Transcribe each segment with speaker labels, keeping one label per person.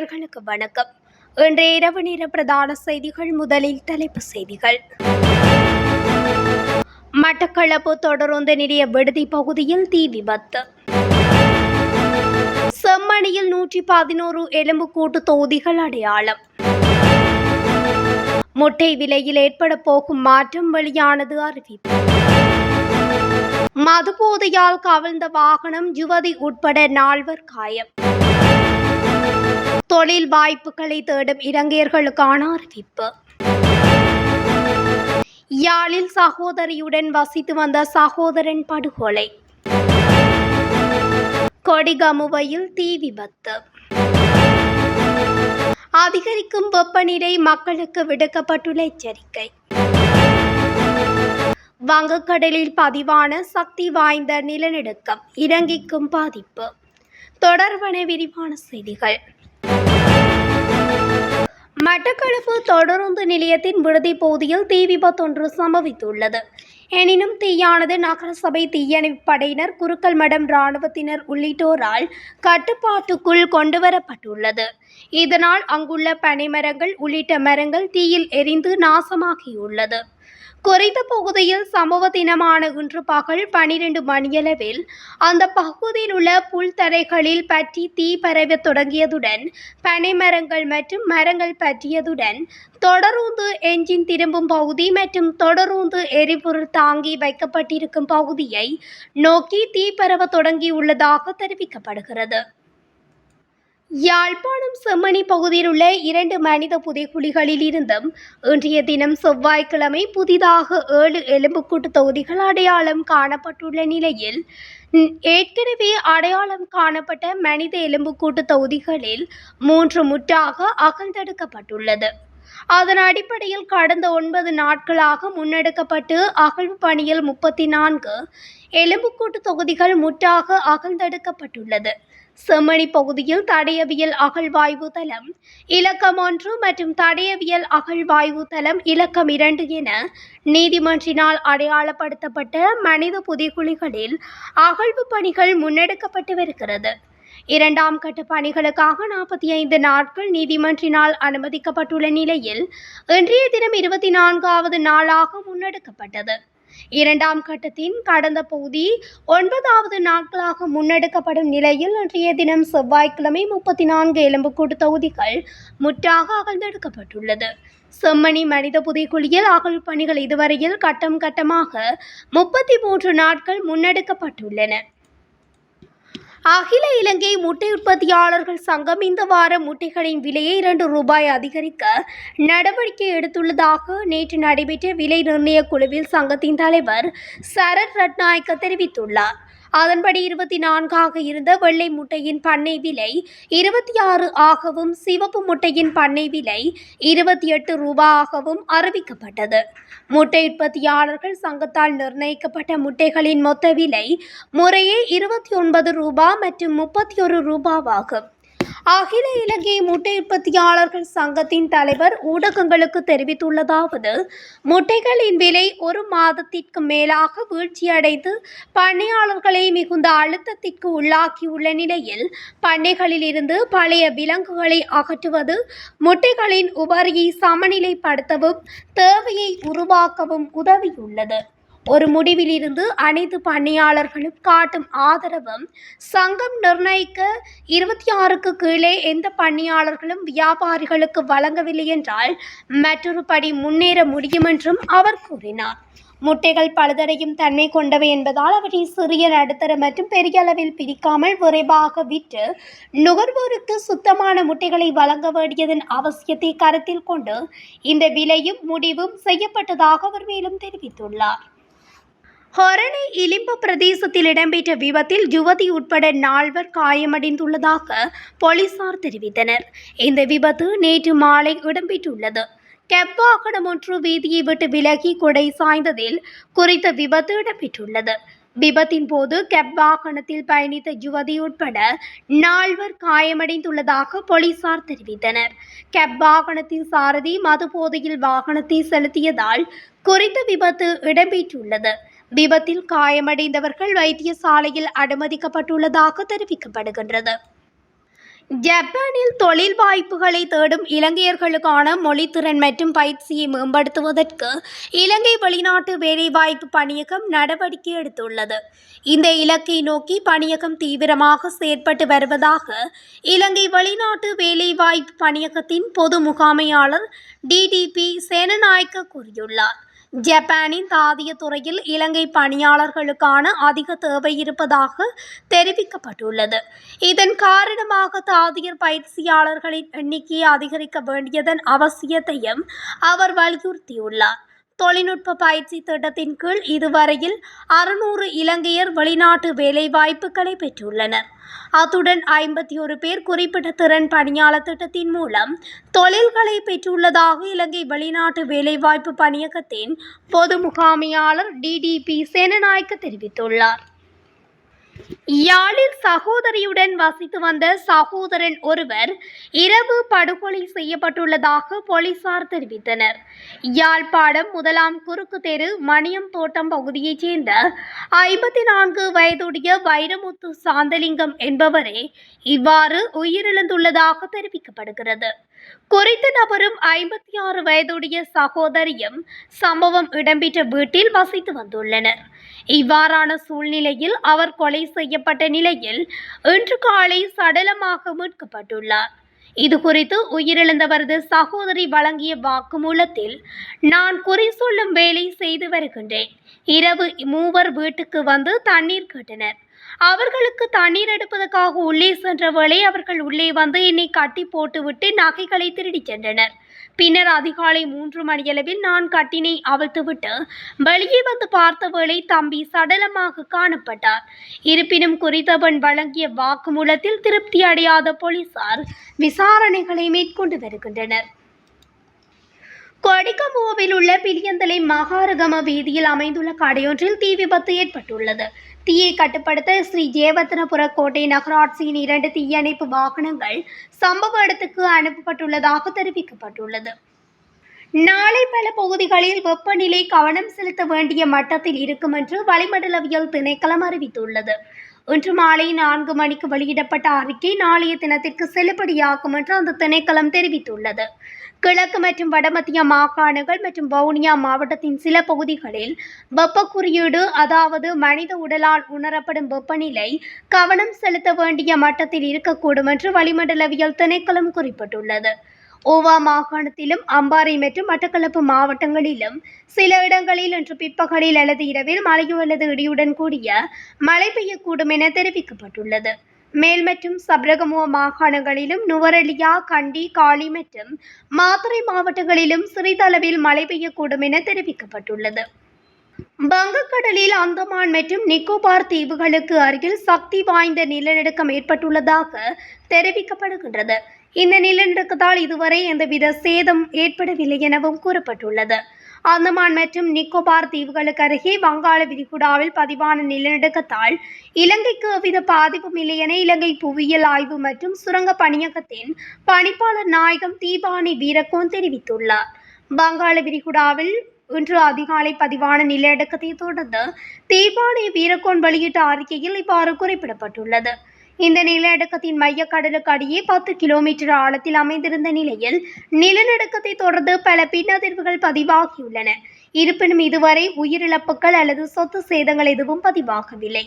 Speaker 1: நேயர்களுக்கு வணக்கம். இன்றைய இரவு நேர பிரதான செய்திகள் முதலில் தலைப்பு செய்திகள். மட்டக்களப்பு தொடருந்து நிலைய விடுதி பகுதியில் தீ விபத்து. செம்மணியில் நூற்றி பதினோரு எலும்பு கூட்டு தொகுதிகள் அடையாளம். முட்டை விலையில் ஏற்பட போகும் மாற்றம் வெளியானது அறிவிப்பு. மதுபோதையால் கவிழ்ந்த வாகனம் யுவதி உட்பட நால்வர் காயம். தொழில் வாய்ப்புகளை தேடும் இலங்கையர்களுக்கான அறிவிப்பு. யாழில் சகோதரியுடன் வசித்து வந்த சகோதரன் படுகொலை. கொடிகமுவையில் தீ விபத்து. அதிகரிக்கும் வெப்பநிலை மக்களுக்கு விடுக்கப்பட்டுள்ள எச்சரிக்கை. வங்கக்கடலில் பதிவான சக்தி வாய்ந்த நிலநடுக்கம் இலங்கைக்கும் பாதிப்பு. தொடர்பன விரிவான செய்திகள். மட்டக்களப்பு தொடருந்து நிலையத்தின் விடுதி பகுதியில் தீ விபத்தொன்று சம்பவித்துள்ளது. எனினும் தீயானது நகரசபை தீயணைப்பு படையினர் குருக்கல் மடம் இராணுவத்தினர் உள்ளிட்டோரால் கட்டுப்பாட்டுக்குள் கொண்டுவரப்பட்டுள்ளது. இதனால் அங்குள்ள பனைமரங்கள் உள்ளிட்ட மரங்கள் தீயில் எரிந்து நாசமாகியுள்ளது. குறித்த பகுதியில் சம்பவ தினமான இன்று பகல் பனிரெண்டு மணியளவில் அந்த பகுதியில் உள்ள புல்தரைகளில் பற்றி தீ பரவ தொடங்கியதுடன் பனைமரங்கள் மற்றும் மரங்கள் பற்றியதுடன் தொடரூந்து என்ஜின் திரும்பும் பகுதி மற்றும் தொடரூந்து எரிபொருள் தாங்கி வைக்கப்பட்டிருக்கும் பகுதியை நோக்கி தீ பரவ தொடங்கியுள்ளதாக தெரிவிக்கப்படுகிறது. யாழ்ப்பாணம் செம்மணி பகுதியில் உள்ள இரண்டு மனித புதைகுழிகளில் இருந்தும் இன்றைய தினம் செவ்வாய்க்கிழமை புதிதாக ஏழு எலும்புக்கூட்டு தொகுதிகள் அடையாளம் காணப்பட்டுள்ள நிலையில் ஏற்கனவே அடையாளம் காணப்பட்ட மனித எலும்புக்கூட்டு தொகுதிகளில் மூன்று முற்றாக அகழ்ந்தெடுக்கப்பட்டுள்ளது. அதன் அடிப்படையில் கடந்த ஒன்பது நாட்களாக முன்னெடுக்கப்பட்டு அகழ்வு பணியில் முப்பத்தி நான்கு எலும்புக்கூட்டு தொகுதிகள் முற்றாக அகழ்ந்தெடுக்கப்பட்டுள்ளது. செம்மணி பகுதியில் தடயவியல் அகழ்வாய்வு தளம் இலக்கம் ஒன்று மற்றும் தடயவியல் அகழ்வாய்வு தளம் இலக்கம் இரண்டு என நீதிமன்றினால் அடையாளப்படுத்தப்பட்ட மனித புதைகுழிகளில் அகழ்வு பணிகள் முன்னெடுக்கப்பட்டு வருகிறது. இரண்டாம் கட்ட பணிகளுக்காக நாற்பத்தி ஐந்து நாட்கள் நீதிமன்றினால் அனுமதிக்கப்பட்டுள்ள நிலையில் இன்றைய தினம் இருபத்தி நான்காவது நாளாக முன்னெடுக்கப்பட்டது. இரண்டாம் கட்டத்தின் கடந்த பகுதி ஒன்பதாவது நாட்களாக முன்னெடுக்கப்படும் நிலையில் இன்றைய தினம் செவ்வாய்க்கிழமை முப்பத்தி நான்கு எலும்புக்கூட்டு தொகுதிகள் முற்றாக அகழ்ந்தெடுக்கப்பட்டுள்ளது. செம்மணி மனித புதைக்குழியில் அகல் பணிகள் இதுவரையில் கட்டம் கட்டமாக முப்பத்தி மூன்று நாட்கள் முன்னெடுக்கப்பட்டுள்ளன. அகில இலங்கை முட்டை உற்பத்தியாளர்கள் சங்கம் இந்த வார முட்டைகளின் விலையை இரண்டு ரூபாய் அதிகரிக்க நடவடிக்கை எடுத்துள்ளதாக நேற்று நடைபெற்ற விலை நிர்ணய குழுவில் சங்கத்தின் தலைவர் சரத் ரட்நாயக்க தெரிவித்துள்ளார். அதன்படி இருபத்தி நான்காக இருந்த வெள்ளை முட்டையின் பண்ணை விலை இருபத்தி ஆறு ஆகவும் சிவப்பு முட்டையின் பண்ணை விலை இருபத்தி எட்டு ரூபாயாகவும் அறிவிக்கப்பட்டது. முட்டை உற்பத்தியாளர்கள் சங்கத்தால் நிர்ணயிக்கப்பட்ட முட்டைகளின் மொத்த விலை முறையே இருபத்தி ஒன்பது ரூபா மற்றும் முப்பத்தி ஒரு ரூபாவாகும். அகில இலங்கை முட்டை உற்பத்தியாளர்கள் சங்கத்தின் தலைவர் ஊடகங்களுக்கு தெரிவித்துள்ளதாவது முட்டைகளின் விலை ஒரு மாதத்திற்கு மேலாக வீழ்ச்சியடைந்து பண்ணையாளர்களை மிகுந்த அழுத்தத்திற்கு உள்ளாக்கியுள்ள நிலையில் பண்ணைகளில் இருந்து பழைய விலங்குகளை அகற்றுவது முட்டைகளின் உபரியை சமநிலைப்படுத்தவும் தேவையை உருவாக்கவும் உதவியுள்ளது. ஒரு முடிவிலிருந்து அனைத்து பணியாளர்களும் காட்டும் ஆதரவும் சங்கம் நிர்ணயிக்க இருபத்தி ஆறுக்கு கீழே எந்த பணியாளர்களும் வியாபாரிகளுக்கு வழங்கவில்லை என்றால் மற்றொரு படி முன்னேற முடியும் என்றும் அவர் கூறினார். முட்டைகள் பழுதடையும் தன்மை கொண்டவை என்பதால் அவற்றை சிறிய நடுத்தர மற்றும் பெரிய அளவில் பிரிக்காமல் விரைவாக விற்று நுகர்வோருக்கு சுத்தமான முட்டைகளை வழங்க வேண்டியதன் அவசியத்தை கருத்தில் கொண்டு இந்த விலையும் முடிவும் செய்யப்பட்டதாக அவர் மேலும் தெரிவித்துள்ளார். ஹொரணை இலிம்ப பிரதேசத்தில் இடம்பெற்ற விபத்தில் யுவதி உட்பட நால்வர் காயமடைந்துள்ளதாக போலீசார் தெரிவித்தனர். இந்த விபத்து நேற்று மாலை இடம்பெற்றுள்ளது. கெப் வாகனம் ஒன்று வீதியை விட்டு விலகி கொடை சாய்ந்ததில் குறித்த விபத்து இடம்பெற்றுள்ளது. விபத்தின் போது கெப் வாகனத்தில் பயணித்த யுவதி உட்பட நால்வர் காயமடைந்துள்ளதாக போலீசார் தெரிவித்தனர். கெப் வாகனத்தின் சாரதி மது போதையில் வாகனத்தை செலுத்தியதால் குறித்த விபத்து இடம்பெற்றுள்ளது. விபத்தில் காயமடைந்தவர்கள் வைத்தியசாலையில் அனுமதிக்கப்பட்டுள்ளதாக தெரிவிக்கப்படுகின்றது. ஜப்பானில் தொழில் வாய்ப்புகளை தேடும் இலங்கையர்களுக்கான மொழித்திறன் மற்றும் பயிற்சியை மேம்படுத்துவதற்கு இலங்கை வெளிநாட்டு வேலைவாய்ப்பு பணியகம் நடவடிக்கை எடுத்துள்ளது. இந்த இலக்கை நோக்கி பணியகம் தீவிரமாக செயற்பட்டு வருவதாக இலங்கை வெளிநாட்டு வேலைவாய்ப்பு பணியகத்தின் பொது முகாமையாளர் டிடிபி சேனநாயக்க கூறியுள்ளார். ஜப்பானின் தாதிய துறையில் இலங்கை பணியாளர்களுக்கான அதிக தேவை இருப்பதாக தெரிவிக்கப்பட்டுள்ளது. இதன் காரணமாக தாதியர் பயிற்சியாளர்களின் எண்ணிக்கையை அதிகரிக்க வேண்டியதன் அவசியத்தையும் அவர் வலியுறுத்தியுள்ளார். தொழில்நுட்ப பயிற்சி திட்டத்தின் கீழ் இதுவரையில் அறுநூறு இலங்கையர் வெளிநாட்டு வேலைவாய்ப்புகளை பெற்றுள்ளனர். அத்துடன் ஐம்பத்தி ஒரு பேர் குறிப்பிட்ட திறன் பணியாளர் திட்டத்தின் மூலம் தொழில்களை பெற்றுள்ளதாக இலங்கை வெளிநாட்டு வேலைவாய்ப்பு பணியகத்தின் பொது முகாமையாளர் டிடிபி சேனநாயக்க தெரிவித்துள்ளார். யாழில் சகோதரியுடன் வசித்து வந்த சகோதரன் ஒருவர் இரவு படுகொலை செய்யப்பட்டுள்ளதாக போலீசார் தெரிவித்தனர். யாழ்ப்பாணம் முதலாம் குறுக்கு தெரு மணியம் தோட்டம் பகுதியைச் சேர்ந்த ஐம்பத்தி நான்கு வயதுடைய வைரமுத்து சாந்தலிங்கம் என்பவரே இவ்வாறு உயிரிழந்துள்ளதாக தெரிவிக்கப்படுகிறது. குறித்த நபரும் ஐம்பத்தி ஆறு வயதுடைய சகோதரியும் சம்பவம் இடம்பெற்ற வீட்டில் வசித்து வந்துள்ளனர். இவ்வாறான சூழ்நிலையில் அவர் கொலை செய்யப்பட்ட நிலையில் இன்று காலை சடலமாக மீட்கப்பட்டுள்ளார். இது குறித்து உயிரிழந்தவரது சகோதரி வழங்கிய வாக்குமூலத்தில் நான் குறி சொல்லும் வேலை செய்து வருகின்றேன். இரவு மூவர் வீட்டுக்கு வந்து தண்ணீர் கேட்டனர். அவர்களுக்கு தண்ணீர் எடுப்பதற்காக உள்ளே சென்ற அவர்கள் உள்ளே வந்து என்னை கட்டி போட்டுவிட்டு நகைகளை திருடிச் சென்றனர். பின்னர் அதிகாலை மூன்று மணியளவில் நான் கட்டினை அவிழ்த்துவிட்டு வெளியே வந்து பார்த்தவளை தம்பி சடலமாக காணப்பட்டார். இருப்பினும் குறித்தவன் வழங்கிய வாக்குமூலத்தில் திருப்தி அடையாத போலீசார் விசாரணைகளை மேற்கொண்டு வருகின்றனர். கொடிக்கம்புவில் உள்ள பிலியந்தலை மகாரகம வீதியில் அமைந்துள்ள கடையொன்றில் தீ விபத்து ஏற்பட்டுள்ளது. தீயை கட்டுப்படுத்த ஸ்ரீ ஜேவத்தனபுர கோட்டை நகராட்சியின் இரண்டு தீயணைப்பு வாகனங்கள் சம்பவ இடத்துக்கு அனுப்பப்பட்டுள்ளதாக தெரிவிக்கப்பட்டுள்ளது. நாளை பல பகுதிகளில் வெப்பநிலை கவனம் செலுத்த வேண்டிய மட்டத்தில் இருக்கும் என்று வளிமண்டலவியல் திணைக்களம் அறிவித்துள்ளது. இன்று மாலை நான்கு மணிக்கு வெளியிடப்பட்ட அறிக்கை நாளைய தினத்திற்கு செல்லுபடியாகும் என்று அந்த திணைக்களம் தெரிவித்துள்ளது. கிழக்கு மற்றும் வடமத்திய மாகாணங்கள் மற்றும் வவுனியா மாவட்டத்தின் சில பகுதிகளில் வெப்ப குறியீடு அதாவது மனித உடலால் உணரப்படும் வெப்பநிலை கவனம் செலுத்த வேண்டிய மட்டத்தில் இருக்கக்கூடும் என்று வளிமண்டலவியல் திணைக்களம் குறிப்பிட்டுள்ளது. ஓவா மாகாணத்திலும் அம்பாறை மற்றும் மட்டக்களப்பு மாவட்டங்களிலும் சில இடங்களில் இன்று பிற்பகலில் அல்லது இரவில் மழையோ அல்லது இடியுடன் கூடிய மழை பெய்யக்கூடும் என தெரிவிக்கப்பட்டுள்ளது. மேல் மற்றும் சப்ரகமுவ மாகாணங்களிலும் நுவரெலியா கண்டி காளி மற்றும் மாத்தறை மாவட்டங்களிலும் சிறிதளவில் மழை பெய்யக்கூடும் என தெரிவிக்கப்பட்டுள்ளது வங்கக்கடலில் அந்தமான் மற்றும் நிக்கோபார் தீவுகளுக்கு அருகில் சக்தி வாய்ந்த நிலநடுக்கம் ஏற்பட்டுள்ளதாக தெரிவிக்கப்படுகின்றது இந்த நிலநடுக்கத்தால் இதுவரை எந்தவித சேதம் ஏற்படவில்லை எனவும் கூறப்பட்டுள்ளது அந்தமான் மற்றும் நிக்கோபார் தீவுகளுக்கு அருகே வங்காள விரிகுடாவில் பதிவான நிலநடுக்கத்தால் இலங்கைக்கு எவ்வித பாதிப்பும் இல்லை என இலங்கை புவியியல் ஆய்வு மற்றும் சுரங்க பணியகத்தின் பணிப்பாளர் நாயகம் தீபானி வீரகோன் தெரிவித்துள்ளார். வங்காள விரிகுடாவில் இன்று அதிகாலை பதிவான நிலநடுக்கத்தை தொடர்ந்து தீபானி வீரகோன் வெளியிட்ட அறிக்கையில் இவ்வாறு குறிப்பிடப்பட்டுள்ளது. இந்த நிலநடுக்கத்தின் மையக்கடலுக்கு அடியே பத்து கிலோமீட்டர் ஆழத்தில் அமைந்திருந்த நிலையில் நிலநடுக்கத்தை தொடர்ந்து பல பின்னதிர்வுகள் பதிவாகியுள்ளன. இருப்பினும் இதுவரை உயிரிழப்புகள் அல்லது சொத்து சேதங்கள் எதுவும் பதிவாகவில்லை.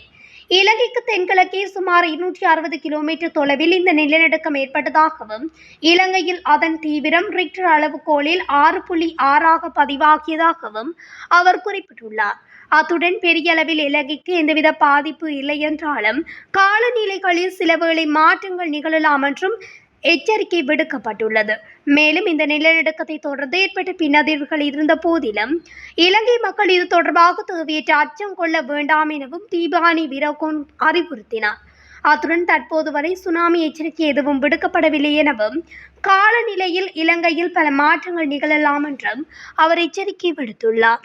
Speaker 1: இலங்கைக்கு தென்கிழக்கே சுமார் இருநூற்றி அறுபது கிலோமீட்டர் தொலைவில் இந்த நிலநடுக்கம் ஏற்பட்டதாகவும் இலங்கையில் அதன் தீவிரம் ரிக்டர் அளவுகோலில் ஆறு புள்ளி ஆறாக பதிவாகியதாகவும் அவர் குறிப்பிட்டுள்ளார். அத்துடன் பெரிய அளவில் இலங்கைக்கு எந்தவித பாதிப்பு இல்லை என்றாலும் காலநிலைகளில் சில வேளை மாற்றங்கள் நிகழலாம் என்றும் எச்சரிக்கை விடுக்கப்பட்டுள்ளது. மேலும் இந்த நிலநடுக்கத்தை தொடர்ந்து ஏற்பட்ட பின்னதிர்வுகள் இருந்த போதிலும் இலங்கை மக்கள் இது தொடர்பாக தேவையற்ற அச்சம் கொள்ள வேண்டாம் எனவும் தீபானி வீரகோன் அறிவுறுத்தினார். அத்துடன் தற்போது வரை சுனாமி எச்சரிக்கை எதுவும் விடுக்கப்படவில்லை எனவும் காலநிலையில் இலங்கையில் பல மாற்றங்கள் நிகழலாம் என்றும் அவர் எச்சரிக்கை விடுத்துள்ளார்.